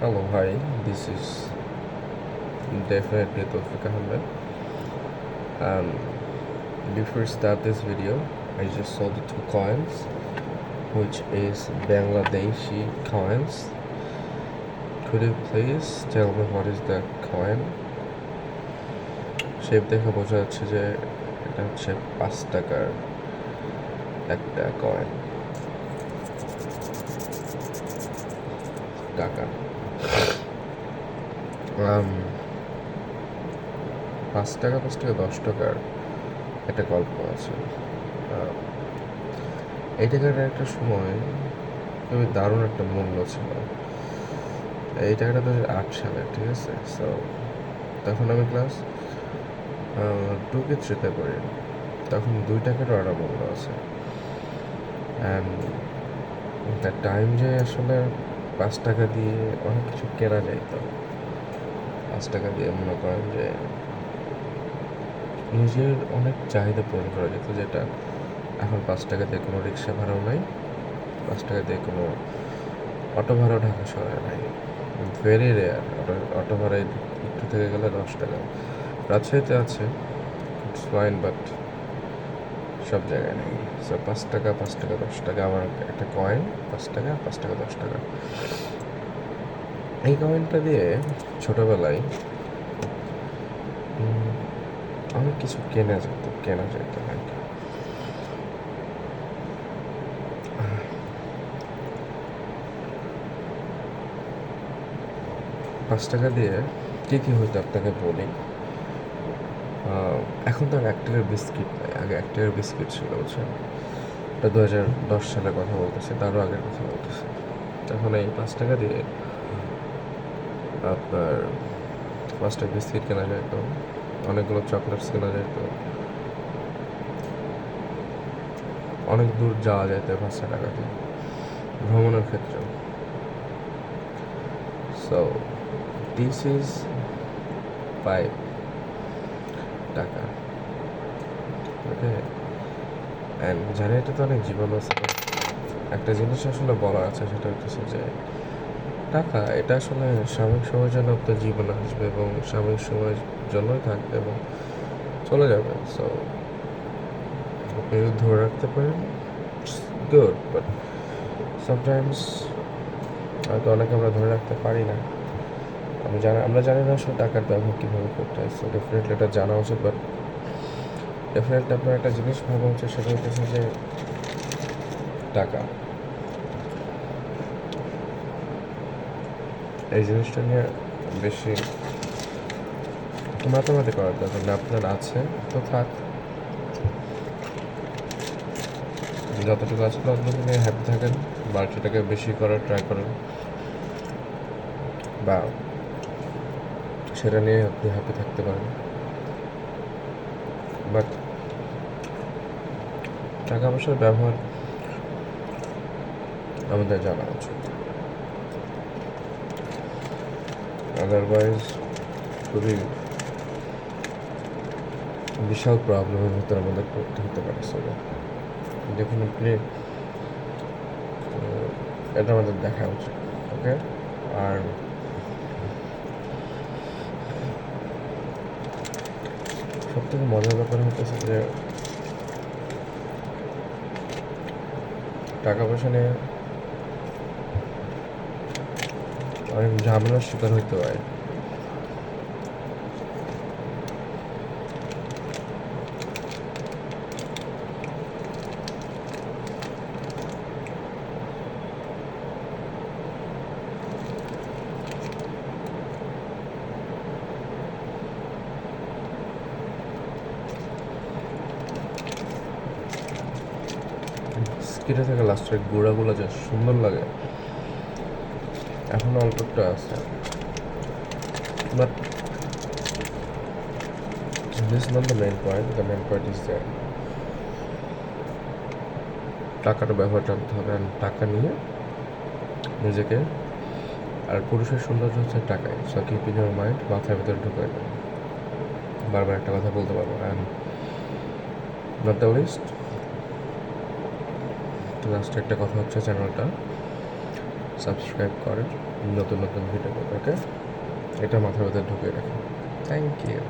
Hello, hi. This is definitely Tawfiq Ahmed. Um, before I start this video, I just saw the two coins, which is Bangladeshi coins. Could you please tell me what is the coin? Shape দেখে বোঝা যাচ্ছে যে এটা হচ্ছে পাঁচ টাকার একটা coin টাকা আম, পাঁচ টাকা পাঁচ টাকা, দশ টাকার একটা গল্প আছে। এই টাকাটার একটা সময়, খুবই দারুণ একটা মূল্য ছিল। এই টাকাটা দু হাজার আট সালে ঠিক আছে? সো তখন আমি ক্লাস টু কে থ্রিতে পড়ি। তখন দুই টাকারও একটা মূল্য আছে। অ্যান্ড টাইম যে আসলে পাঁচ টাকা দিয়ে অনেক কিছু কেনা যাইতো পাঁচ টাকা দিয়ে মনে করেন যে নিজের অনেক চাহিদা পূরণ করা যেত, যেটা এখন পাঁচ টাকা দিয়ে কোনো রিক্সা ভাড়াও নাই, পাঁচ টাকা দিয়ে কোনো অটো ভাড়াও ঢাকা শহরে নাই। ভেরি রেয়ার অটো অটো ভাড়ায় একটু থেকে গেলে দশ টাকা। রাজশাহীতে আছে ইটস ফাইন বাট সব জায়গায় নেই। সো পাঁচ টাকা পাঁচ টাকা, দশ টাকা, আমার একটা কয়েন পাঁচ টাকা পাঁচ টাকা, দশ টাকা। এই কমেন্টটা দিয়ে ছোটোবেলায় অনেক কিছু কেনা যেত কেনা যেত আর কি। পাঁচ টাকা দিয়ে কী কী হইতো আপনাকে বলি? এখন তো আর এক বিস্কিট নাই। আগে এক টাকার বিস্কিট ছিল, বুঝছেন? দু হাজার দশ সালের কথা বলতেছে, তারও আগের কথা বলতেছে। তখন এই পাঁচ টাকা দিয়ে আপনার পাঁচটা বিস্কিট কেনা যেত অনেকগুলো চকলেটস কেনা যেত অনেক দূর যাওয়া যেত এই পাঁচটা টাকা দিয়ে ভ্রমণের ক্ষেত্রে। সো দিস ইজ ফাইভ টাকা। ওকে অ্যান্ড জানি এটা তো অনেক জীবন আছে একটা জিনিস আসলে বলা আছে, সেটা হচ্ছে যে টাকা, এটা আসলে সাময়িক সময়ের জন্য আপনার জীবনে আসবে এবং সাময়িক সময়ের জন্যই থাকবে এবং চলে যাবে। সো আপনি যদি ধরে রাখতে পারেন গুড বাট সামটাইমস হয়তো অনেকে আমরা ধরে রাখতে পারি না। আমি জানি, আমরা জানি না আসলে টাকার ব্যবহার কীভাবে করতে হয়। সো ডেফিনেটলি এটা জানা উচিত বাট ডেফিনেটলি আপনার একটা জিনিস ভাবা উচিত, সেটা হচ্ছে যে টাকা। এই জিনিসটা নিয়ে বেশি মাতামাতি করার দরকার না আপনার আছে, তো থাক। যতটুকু আছে ততটুকু নিয়ে হ্যাপি থাকেন বাকিটাকে বেশি করার ট্রাই করেন। বা সেটা নিয়ে আপনি হ্যাপি থাকতে পারেন। বাট টাকা পয়সার ব্যবহার আমাদের জানা উচিত। আদারওয়াইজ খুবই বিশাল প্রবলেমের ভিতরে আমাদের পড়তে হতে পারে সো ডেফিনেটলি এটা আমাদের দেখা উচিত ওকে আর সব থেকে মজার ব্যাপার হতেছে যে, টাকা পয়সা নিয়ে অনেক ঝামেলার শিকার হইতে হয়। স্কিটে থেকে লাস্টের গোড়াগুলো যে সুন্দর লাগে। এখনও অল্প একটু আছে but this not the main point the main point is that টাকাটা ব্যবহার জানতে হবে আর টাকা নিয়ে নিজেকে আর পুরুষের সৌন্দর্য হচ্ছে টাকায় সো কিপ ইউর মাইন্ড মাথার ভিতরে ঢুকে বারবার একটা কথা বলতে পারব। And not the least last একটা কথা হচ্ছে চ্যানেলটা সাবস্ক্রাইব করেন নতুন নতুন ভিডিও ওকে এটা মাথার ভেতরে ঢুকিয়ে রাখেন। Thank you